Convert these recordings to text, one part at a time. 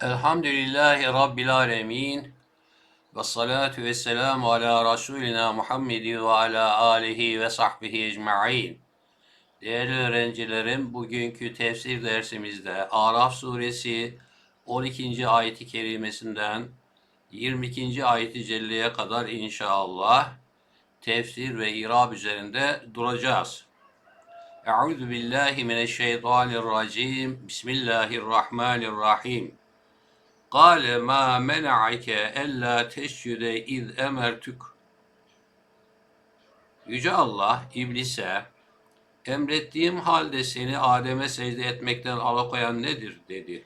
Elhamdülillahi Rabbil Alemin. Ve salatu ve selamu ala Resulina Muhammedi ve ala alihi ve sahbihi ecma'in. Değerli öğrencilerim, bugünkü tefsir dersimizde Araf suresi 12. ayeti kerimesinden 22. ayeti celleye kadar inşallah tefsir ve irab üzerinde duracağız. Euzu billahi mineşşeytanirracim. Bismillahirrahmanirrahim. Kale ma mena'ake ella teşcüde iz emertük. Yüce Allah iblise emrettiğim halde seni Adem'e secde etmekten alıkoyan nedir dedi.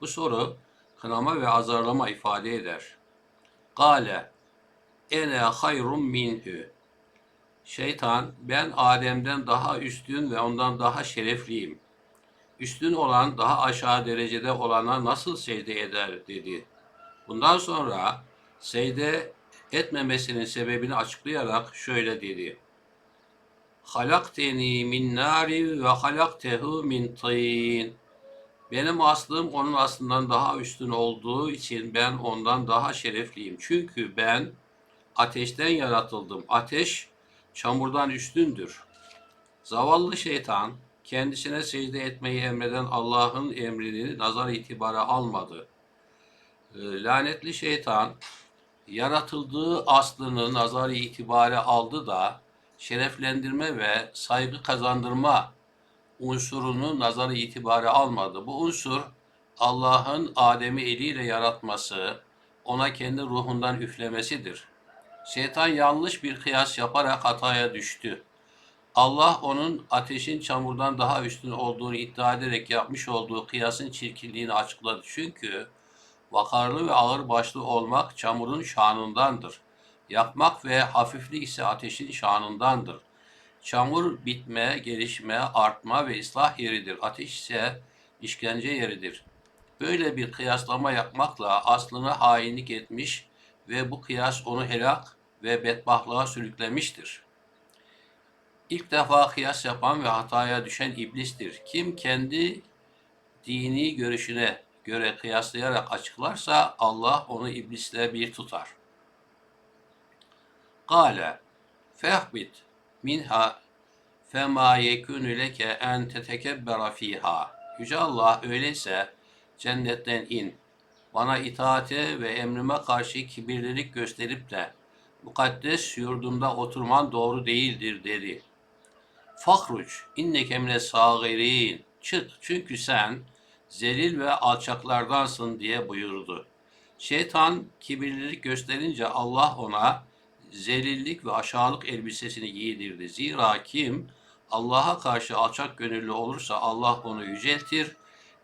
Bu soru kınama ve azarlama ifade eder. Kale ene hayrun minhü. Şeytan ben Adem'den daha üstün ve ondan daha şerefliyim. Üstün olan daha aşağı derecede olana nasıl secde eder dedi. Bundan sonra secde etmemesinin sebebini açıklayarak şöyle dedi. Halakteni min nari ve halaktehu min tin. Benim aslım onun aslından daha üstün olduğu için ben ondan daha şerefliyim. Çünkü ben ateşten yaratıldım. Ateş çamurdan üstündür. Zavallı şeytan kendisine secde etmeyi emreden Allah'ın emrini nazar itibara almadı. Ee, Lanetli şeytan yaratıldığı aslını nazar itibare aldı da şereflendirme ve saygı kazandırma unsurunu nazar itibare almadı. Bu unsur Allah'ın Adem'i eliyle yaratması, ona kendi ruhundan üflemesidir. Şeytan yanlış bir kıyas yaparak hataya düştü. Allah onun ateşin çamurdan daha üstün olduğunu iddia ederek yapmış olduğu kıyasın çirkinliğini açıkladı. Çünkü vakarlı ve ağır başlı olmak çamurun şanındandır. Yapmak ve hafiflik ise ateşin şanındandır. Çamur bitme, gelişme, artma ve ıslah yeridir. Ateş ise işkence yeridir. Böyle bir kıyaslama yapmakla aslına hainlik etmiş ve bu kıyas onu helak ve bedbahtlığa sürüklemiştir. İlk defa kıyas yapan ve hataya düşen iblistir. Kim kendi dini görüşüne göre kıyaslayarak açıklarsa Allah onu iblisle bir tutar. Kale fehbit minha fema yekûnü leke en tetekebbera fiha. Yüce Allah öyleyse cennetten in. Bana itaate ve emrime karşı kibirlilik gösterip de mukaddes yurdumda oturman doğru değildir dedi. Fahruç inneke mine sagirin. Çık çünkü sen zelil ve alçaklardansın diye buyurdu. Şeytan kibirlilik gösterince Allah ona zelillik ve aşağılık elbisesini giydirdi. Zira kim Allah'a karşı alçak gönüllü olursa Allah onu yüceltir.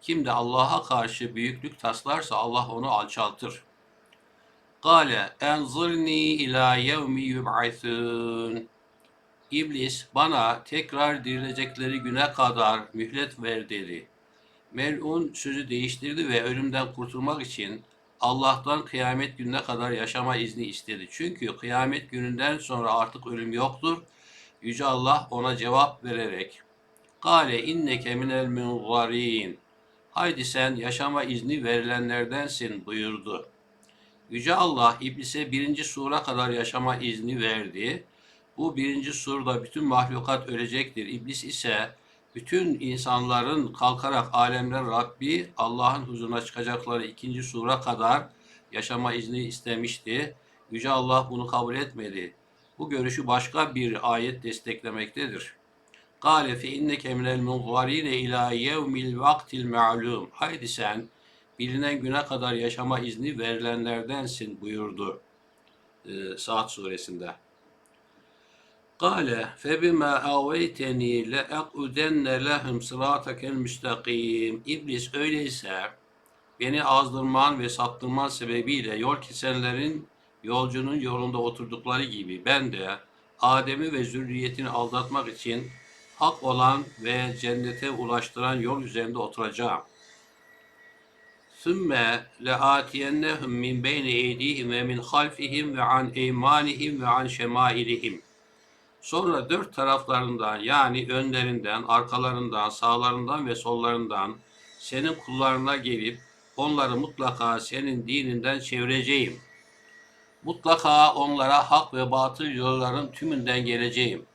Kim de Allah'a karşı büyüklük taslarsa Allah onu alçaltır. Kale enzırni ila yevmi yub'athun. İblis bana tekrar dirilecekleri güne kadar mühlet ver dedi. Melun sözü değiştirdi ve ölümden kurtulmak için Allah'tan kıyamet gününe kadar yaşama izni istedi. Çünkü kıyamet gününden sonra artık ölüm yoktur. Yüce Allah ona cevap vererek Kale inneke minel munzarin. Haydi sen yaşama izni verilenlerdensin buyurdu. Yüce Allah iblise birinci sura kadar yaşama izni verdi. Bu birinci surda bütün mahlukat ölecektir. İblis ise bütün insanların kalkarak alemler Rabbi Allah'ın huzuruna çıkacakları ikinci sura kadar yaşama izni istemişti. Yüce Allah bunu kabul etmedi. Bu görüşü başka bir ayet desteklemektedir. Fe inneke minel munzarine ila yevmil vaktil ma'lum. Haydi sen bilinen güne kadar yaşama izni verilenlerdensin buyurdu. Saat suresinde. Kale febima aveyteni le'ekudenne lehum sıratakel müstakim. İblis öyleyse beni azdırman ve saptırman sebebiyle yol kesenlerin yolcunun yolunda oturdukları gibi ben de Adem'i ve zürriyetini aldatmak için hak olan ve cennete ulaştıran yol üzerinde oturacağım. Sümme le'atiyennehum min beyni eydihim ve min halfihim ve an eymanihim ve an şemailihim. Sonra dört taraflarından yani önlerinden, arkalarından, sağlarından ve sollarından senin kullarına gelip onları mutlaka senin dininden çevireceğim. Mutlaka onlara hak ve batıl yolların tümünden geleceğim.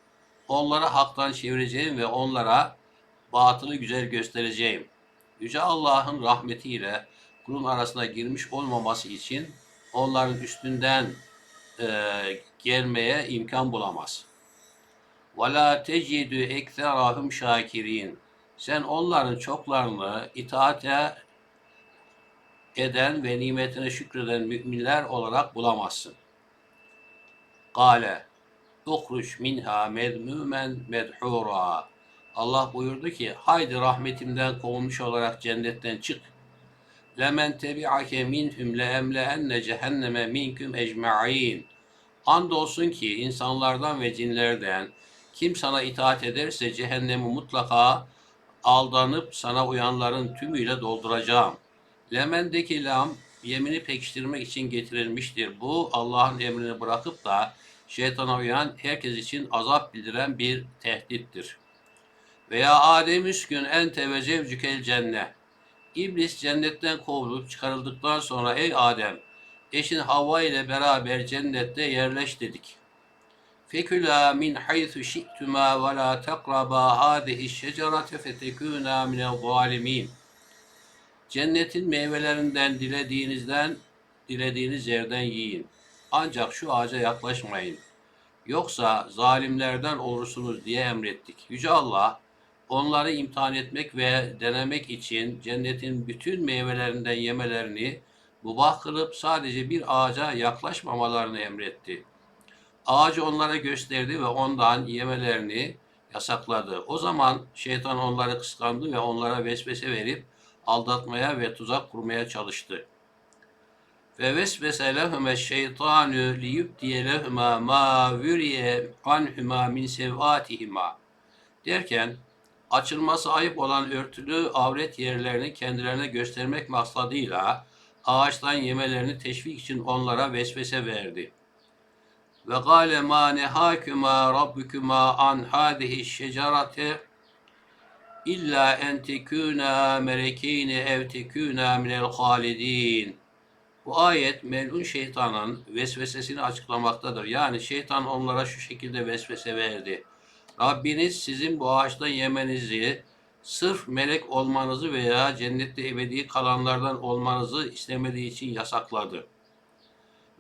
Onları haktan çevireceğim ve onlara batılı güzel göstereceğim. Yüce Allah'ın rahmetiyle kulun arasına girmiş olmaması için onların üstünden e, gelmeye imkan bulamaz. Ve la tecidü ekserahum şakirin. Sen onların çoklarını itaate eden ve nimetine şükreden müminler olarak bulamazsın. Kale Uhruç minha medmümen medhura. Allah buyurdu ki haydi rahmetimden kovulmuş olarak cennetten çık. Lemen tebi'ake minhum leemleenne cehenneme minküm ecma'in. Andolsun ki insanlardan ve cinlerden kim sana itaat ederse cehennemi mutlaka aldanıp sana uyanların tümüyle dolduracağım. Lemen'deki lam yemini pekiştirmek için getirilmiştir. Bu Allah'ın emrini bırakıp da şeytana uyan herkes için azap bildiren bir tehdittir. Veya Adem üskün en tevecev cükel cennet. İblis cennetten kovulup çıkarıldıktan sonra ey Adem eşin Havva ile beraber cennette yerleş dedik. Min haythu şi'tuma ve la tekraba hadihi şecerete fetekuna minel zalimin. Cennetin meyvelerinden dilediğinizden dilediğiniz yerden yiyin. Ancak şu ağaca yaklaşmayın. Yoksa zalimlerden olursunuz diye emrettik. Yüce Allah onları imtihan etmek ve denemek için cennetin bütün meyvelerinden yemelerini mubah kılıp sadece bir ağaca yaklaşmamalarını emretti. Ağacı onlara gösterdi ve ondan yemelerini yasakladı. O zaman şeytan onları kıskandı ve onlara vesvese verip aldatmaya ve tuzak kurmaya çalıştı. Ve vesvese lehume şeytanu liyubdiye lehuma ma vüriye anhuma min sev'atihima derken açılması ayıp olan örtülü avret yerlerini kendilerine göstermek maksadıyla ağaçtan yemelerini teşvik için onlara vesvese verdi. Ve gâle mâ nehâkümâ rabbükümâ an hâdihi şecerate illa en tekûnâ melekîne ev tekûnâ minel halidîn. Bu ayet melun şeytanın vesvesesini açıklamaktadır. Yani şeytan onlara şu şekilde vesvese verdi. Rabbiniz sizin bu ağaçtan yemenizi, sırf melek olmanızı veya cennette ebedi kalanlardan olmanızı istemediği için yasakladı.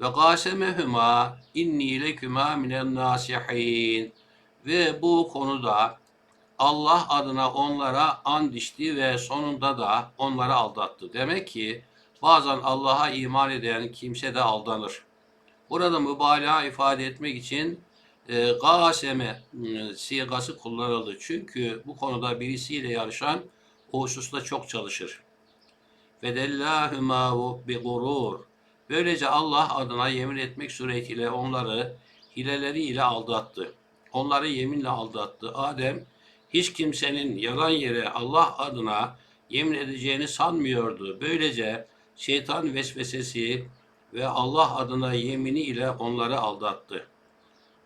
Ve gasemehuma inni lekuma minen nasihin. Ve bu konuda Allah adına onlara and içti ve sonunda da onları aldattı. Demek ki bazen Allah'a iman eden kimse de aldanır. Burada mübalağa ifade etmek için e, gaseme e, sigası kullanıldı. Çünkü bu konuda birisiyle yarışan o hususta çok çalışır. Fedellahüma bi gurur. Böylece Allah adına yemin etmek suretiyle onları hileleriyle aldattı. Onları yeminle aldattı. Adem hiç kimsenin yalan yere Allah adına yemin edeceğini sanmıyordu. Böylece şeytan vesvesesi ve Allah adına yemini ile onları aldattı.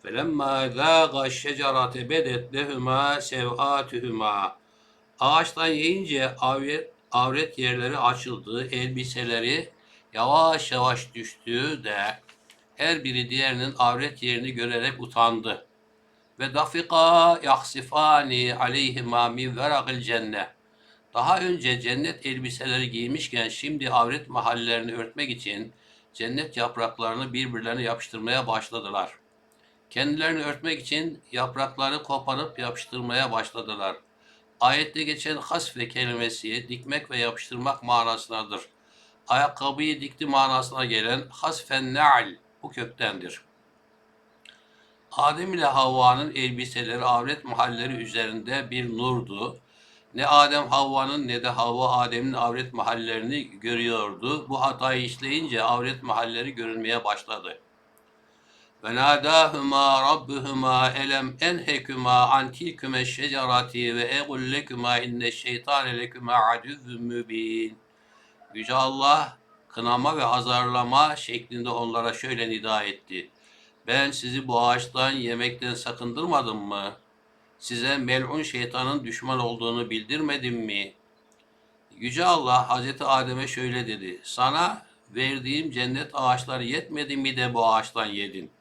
فَلَمَّا ذَاقَ الشَّجَرَةَ بَدَتْ لَهُمَا سَوْآتُهُمَا Ağaçtan yiyince avret, avret yerleri açıldı, elbiseleri yavaş yavaş düştü de her biri diğerinin avret yerini görerek utandı. Ve dafika yaksifani aleyhima min veragil cennet. Daha önce cennet elbiseleri giymişken şimdi avret mahallerini örtmek için cennet yapraklarını birbirlerine yapıştırmaya başladılar. Kendilerini örtmek için yaprakları koparıp yapıştırmaya başladılar. Ayette geçen hasfe kelimesi dikmek ve yapıştırmak manasındadır. Ayakkabıyı dikti manasına gelen hasfen ne'al bu köktendir. Adem ile Havva'nın elbiseleri avret mahalleri üzerinde bir nurdu. Ne Adem Havva'nın ne de Havva Adem'in avret mahallerini görüyordu. Bu hatayı işleyince avret mahalleri görünmeye başladı. Ve nâdâhumâ rabbuhumâ elem enhekümâ an tilküme şecerati ve egul lekümâ inne şeytâne lekümâ adüzzün mübîn. Yüce Allah kınama ve azarlama şeklinde onlara şöyle nida etti. Ben sizi bu ağaçtan yemekten sakındırmadım mı? Size mel'un şeytanın düşman olduğunu bildirmedim mi? Yüce Allah Hazreti Adem'e şöyle dedi. Sana verdiğim cennet ağaçları yetmedi mi de bu ağaçtan yedin?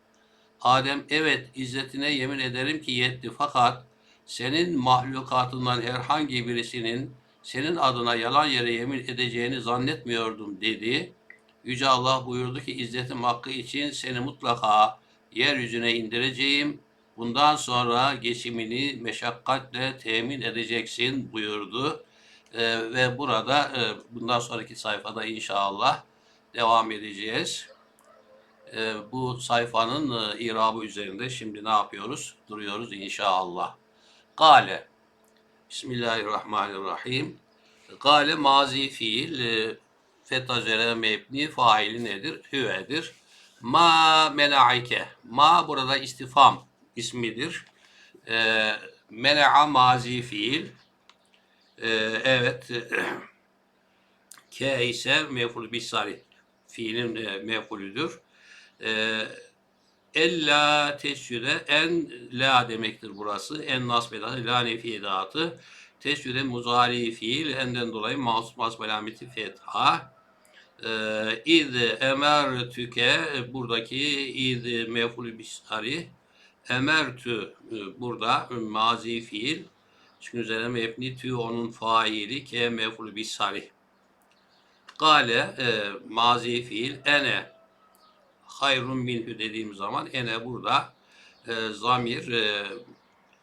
Adem evet izzetine yemin ederim ki yetti fakat senin mahlukatından herhangi birisinin senin adına yalan yere yemin edeceğini zannetmiyordum dedi. Yüce Allah buyurdu ki izzetim hakkı için seni mutlaka yeryüzüne indireceğim. Bundan sonra geçimini meşakkatle temin edeceksin buyurdu. Ee, ve burada e, bundan sonraki sayfada inşallah devam edeceğiz. Ee, bu sayfanın e, irabı üzerinde şimdi ne yapıyoruz? Duruyoruz inşallah. Gale. Bismillahirrahmanirrahim. Gale mazi fiil e, fetacere mebni faili nedir? Hüvedir. Ma menaike. Ma burada istifam ismidir. E, mena'a mazi fiil. E, evet. K ise meful bisari. Fiilin e, mefulüdür. E, ella teşhüde en la demektir burası. En nasb edatı, la nefi edatı. Teşhüde muzari fiil, enden dolayı mas mas alameti fetha. Ee, İz emer tüke buradaki iz mefulü bisari emertü e, burada mazi fiil çünkü üzerine mebni tü onun faili ke mefulü bisari Gale e, mazi fiil ene hayrun minhü dediğim zaman ene burada e, zamir e,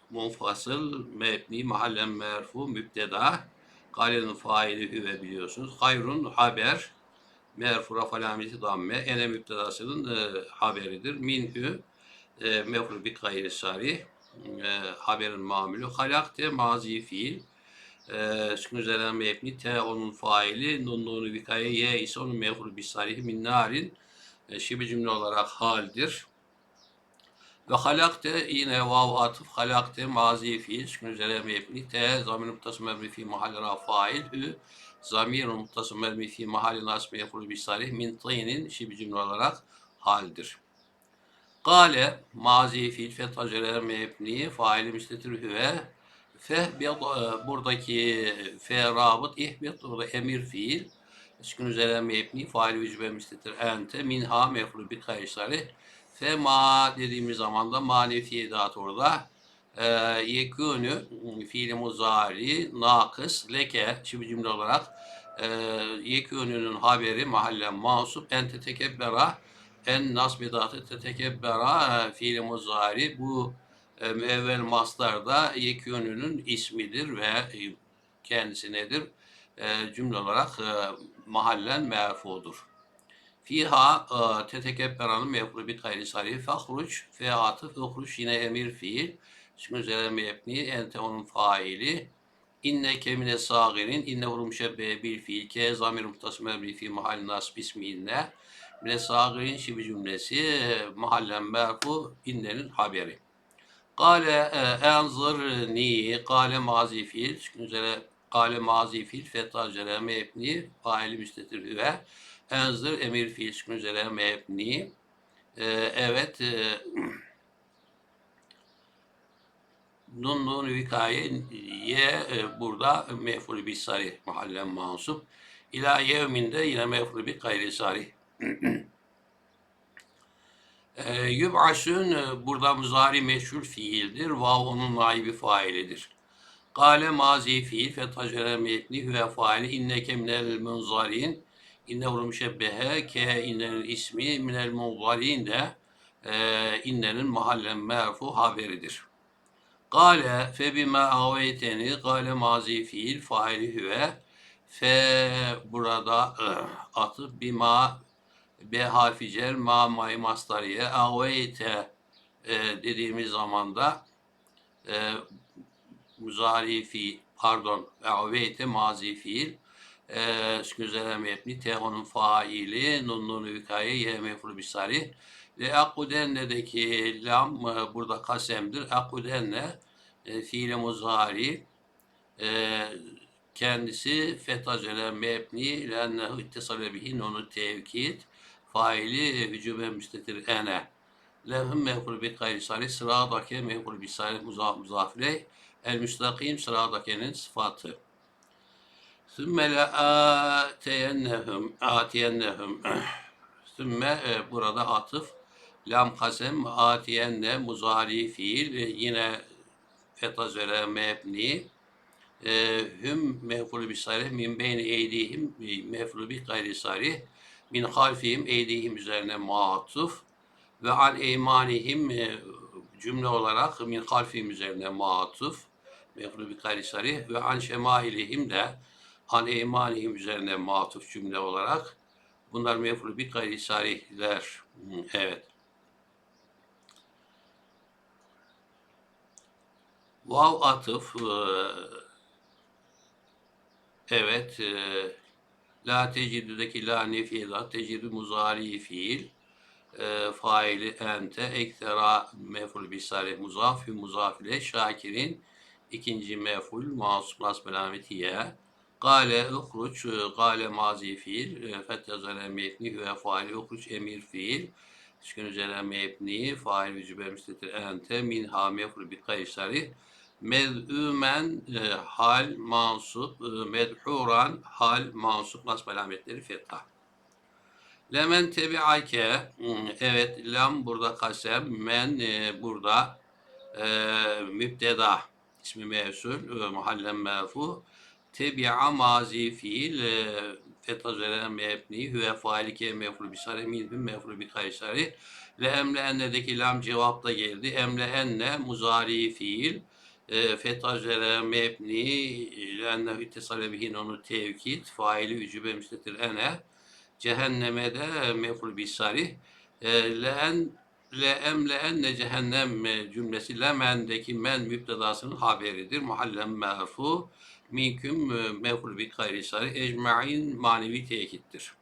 munfasıl mebni mahallen merfu mübteda galenin faili hüve biliyorsunuz. Hayrun haber merfu rafalameti damme ene mübtedasının e, haberidir. Minhü e, mefru bi gayri sari e, haberin mamülü. Halakte mazi fiil e, sükun üzerine mebni te onun faili nun nunu vikaye ye ise onun mefru bi sarihi min narin e, şibi cümle olarak haldir. Ve halakte yine vav atıf halakte mazi fiil sükun üzerine mebni te zamir muttasım mebni fi mahalle fail hü zamir muttasım mebni fi mahalle nasb mefru bi sarih min tayinin şibi cümle olarak haldir. Gale mazi fiil fetacere mebni faili müstetir hüve fehbiyat e, buradaki fe rabıt ihbiyat burada emir fiil Sükun üzerine mebni fail vücube müstetir ente minha mefru bi kaysari fe ma dediğimiz zaman da manefi edat orada. E, yekûnü fiili muzari nakıs leke şimdi cümle olarak e, yekûnünün haberi mahallen masup ente tekebbera en nasbidatı tetekebbera e, fiili muzari. Bu e, müevvel maslarda yekûnünün ismidir ve kendisi nedir? E, cümle olarak e, mahallen merfudur. Fiha e, tetekebberanın mefru bi gayri sarih fahruç fe atıf uhruç yine emir fiil. Şimdi üzerine mebni ente onun faili. İnne kemine sagirin inne vurum şebbe bil fiil ke zamir muhtasım emri fi mahal nasb ismi inne. Mine sagirin şibi cümlesi mahallen merfu innenin haberi. Kale e, enzırni kale mazi fiil çünkü üzere kale mazi fiil fetha üzere mebni faili müstetir hüve enzır emir fiil çünkü üzere mebni e, evet e, nun nun vikaye ye e, burada mef'ul bi sarih mahallen mansup ila yevminde yine mef'ul bi gayri sarih e, Yüb'asün e, burada muzari meşhur fiildir. Vav onun naibi failidir. Kale mazi fiil fetacere metni hüve faili inneke minel munzarin inne vurum şebbehe ke innenin ismi minel munzarin de e, innenin mahallen merfu haberidir. Kale fe bime aveyteni kale mazi fiil faili hüve fe burada e, atıp bima B harfi ma may mastariye aveyte e, dediğimiz zaman da e, muzari fi pardon aveyte mazi fiil e, üzere mebni te onun faili nun nun vikaye ye mefru bisari ve akudennedeki lam e, burada kasemdir akudenne e, fiili muzari e, kendisi fetacele mebni lennehu ittisale bihi nunu tevkid faili hücube müstetir ene. Lehum mehkul bi gayri salih sıradake mehkul bi salih muzaf muzafile el müstakim sıradakenin sıfatı. Sümme le atiyennehum atiyennehum Sümme e, burada atıf lam kasem atiyenne muzari fiil e, yine fetazere mebni. E, hüm mef'ulü bi sarih min beyni eydihim mef'ulü bi gayri sarih. Min halfihim eydihim üzerine muatuf ve an eymanihim cümle olarak min halfihim üzerine muatuf mef'ulü bi gayri sarih ve an şemailihim de an eymanihim üzerine muatuf cümle olarak bunlar mef'ulü bi gayri sarihler. Evet. Vav atıf e, evet e, la tecidüdeki la nefidat tecidü muzari fiil e, faili ente ektera meful bisari muzaf muzaf ile şakirin ikinci meful masum nas belametiye Gale uhruç, gale mazi fiil, e, fettezele mebni ve faili uhruç emir fiil, Şükün üzerine mebni, fail ve cübel müstetir ente, minha meful bi kaysari, Med'ümen e, hal mansup, e, medhuran hal mansup nasb alametleri fetha. Lemen tebi'ake, evet lam burada kasem, men e, burada e, mübdeda, ismi mevsul, e, muhallen merfu, tebi'a mazi fiil, e, fetha üzerine mebni, hüve failike mefru bisari, minhüm mefru bi kaysari, le emle ennedeki lam cevapta geldi, emle enne muzari fiil, e, fetha üzere mebni lennehu ittisale bihin onu tevkid faili ücübe müstetir ene. Cehenneme de meful bisari e, leen le em le enne cehennem cümlesi lemendeki men müptedasının haberidir. Muhallen merfu minküm meful bi gayri sari ecmain manevi tekittir.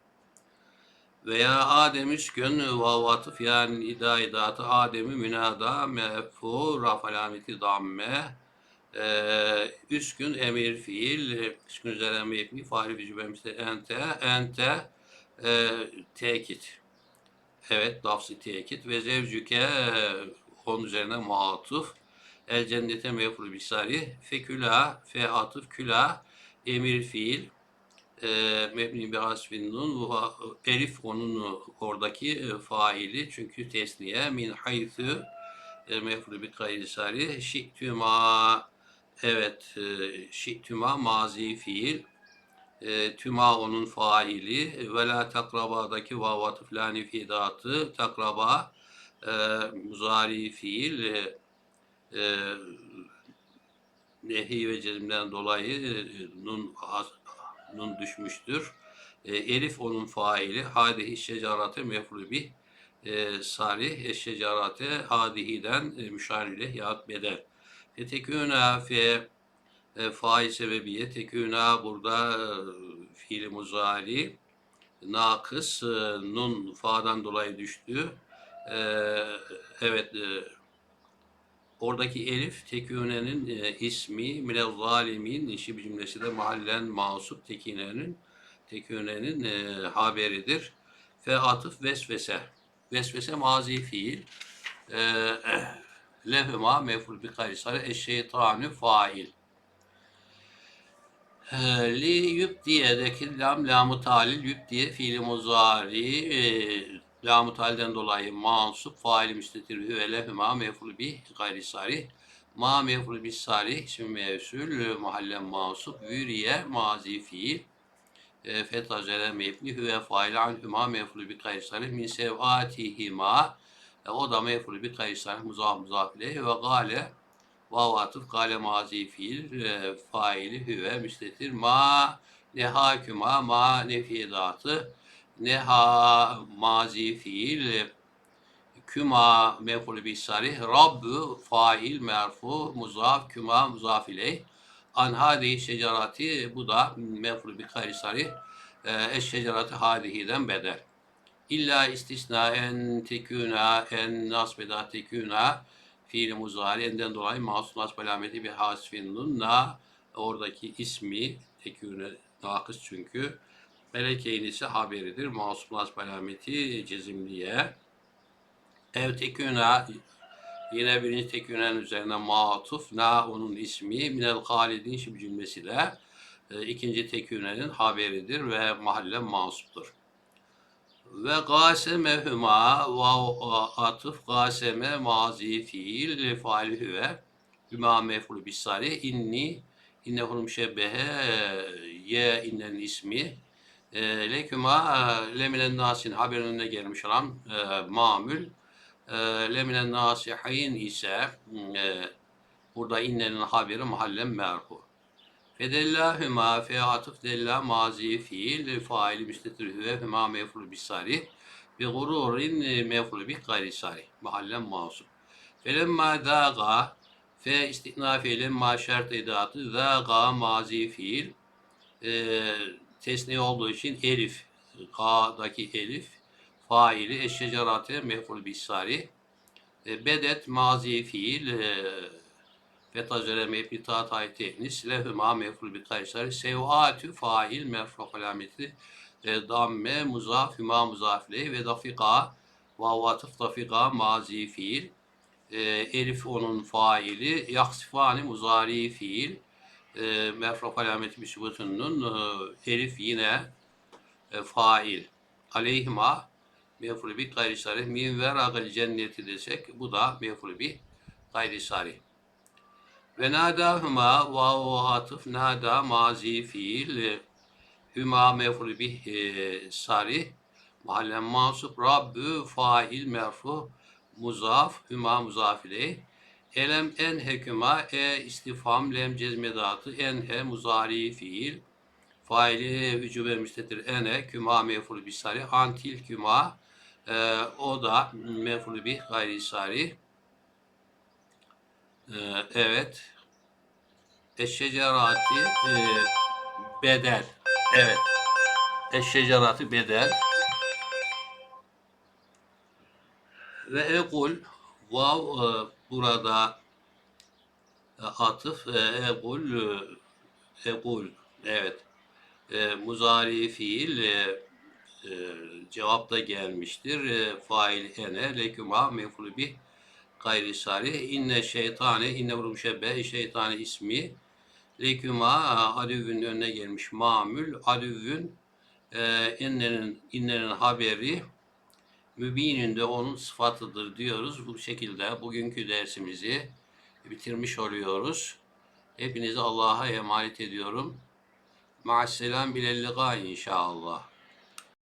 Veya Adem üskün vavatıf yani ida idatı Adem'i münada meffu raf alameti damme ee, üskün emir fiil üskün üzere faali bir cümlemizde ente ente e, tekit evet lafzı tekit ve zevcüke onun üzerine muatuf el cennete mefru bisari feküla fe atıf küla emir fiil e, mebni bi hasfin nun elif onun oradaki e, faili. Çünkü tesniye min haythu e, mefru bi kaysari şi'tüma evet e, şi'tüma mazi fiil e, tüma onun faili ve la takrabadaki vavatı flani fidatı takraba e, muzari fiil e, e, nehi ve cezimden dolayı e, nun has- nun düşmüştür. E, elif onun faili hadihi şecaratı mefru bih e, sarih eşşecarate hadihiden e, müşarile yahut bedel. E, tekûnâ fe e, fail sebebiye tekûnâ burada e, fiili muzari nakıs e, nun fa'dan dolayı düştü. E, evet e, oradaki elif tekûnenin e, ismi minel zalimin işi bir cümlesi de mahallen masup tekinenin tekûnenin e, haberidir. Fe atıf vesvese. Vesvese mazi fiil. E, lehuma meful bi kaysar eşşeytanü fail. E, li yübdiyedeki lam lamı talil yübdiye fiili muzari e, lamı talden dolayı mansup faili müstetir hüve lehuma meful bi gayri sarih. Ma meful bi sarih ismi mevsul mahallen mansup vüriye mazi fiil. E, fetha üzere mebni hüve fail anhüma mefulü bi kaysarih min sevatihima. E, o da mefulü bi kaysarih muzaf muzaf ileyh ve gale vav atıf gale mazi fiil e, faili hüve müstetir. Ma nehaküma ma nefidatı neha mazi fiil e, küma mefulü bi sarih rabbü fail merfu muzaf küma muzaf ileyh. An şecerati bu da mefru bi gayri sarih eş şecerati hadihiden bedel. İlla istisna en tekuna en nasbeda tekuna fiil muzari enden dolayı masum nasb alameti bir hasfin nunna oradaki ismi tekune nakıs çünkü melekeyn ise haberidir. Masum nasb alameti cezimliye. Ev tekuna Yine birinci tekünen üzerine matuf na onun ismi minel halidin şib cümlesiyle e, ikinci tekünenin haberidir ve mahalle mansuptur. Ve gasemehuma ve atıf gaseme mazi fiil faali hüve. Hüma mef'ul bisari inni innehu müşebbehe ye innen ismi. E, leminen nasin haberin önüne gelmiş olan e, mamül. E, leminen nasihin ise e, burada innenin haberi mahallen merhu. Fedellahüma fe atıf della mazi fiil faili müstetir hüve hüma mef'ul bisari bi gururin mef'ul bi gayri sari mahallen masum. Felemma daga fe istinafi lemma şart edatı daga mazi fiil e, tesni olduğu için elif K'daki elif faili eşşecerate mef'ul bisari e, bedet mazi fiil e, Fetacere mebni ta tay tehnis lehüma mef'ul bi kaysar sev'atü fail merfu alameti damme muzaf hüma muzaf leh ve dafika vav dafika mazi fiil e, elif onun faili yaksifani muzari fiil e, merfu alameti müsbetunun e, elif yine e, fail. Aleyhima mef'ul bi gayri sarih min veragel cenneti desek bu da mef'ul bi gayri sarih ve nadahuma vav atıf nada mazi fiil hüma mef'ul bih e, sarih. Mahallen masub rabbü fail merfu muzaf hüma muzaf ileyh. Elem en heküma e istifam lem cezmedatı enhe muzari fiil. Faili hücube müstetir ene küma mef'ul bisari antil küma e, o da mef'ul bih gayri sarih ee, evet. Eşşecerati e, bedel. Evet. Eşşecerati bedel. Ve ekul vav e, burada e, atıf e, ekul e, ekul evet e, muzari fiil e, e, cevapta gelmiştir. E, fail ene lekuma mef'ulü bih gayri sarih. İnne şeytane, inne müşebbe, şeytane ismi. Leküma adüvün önüne gelmiş mamül. Adüvün e, innenin, innenin haberi mübinin de onun sıfatıdır diyoruz. Bu şekilde bugünkü dersimizi bitirmiş oluyoruz. Hepinizi Allah'a emanet ediyorum. Ma'asselam bilelliga inşallah.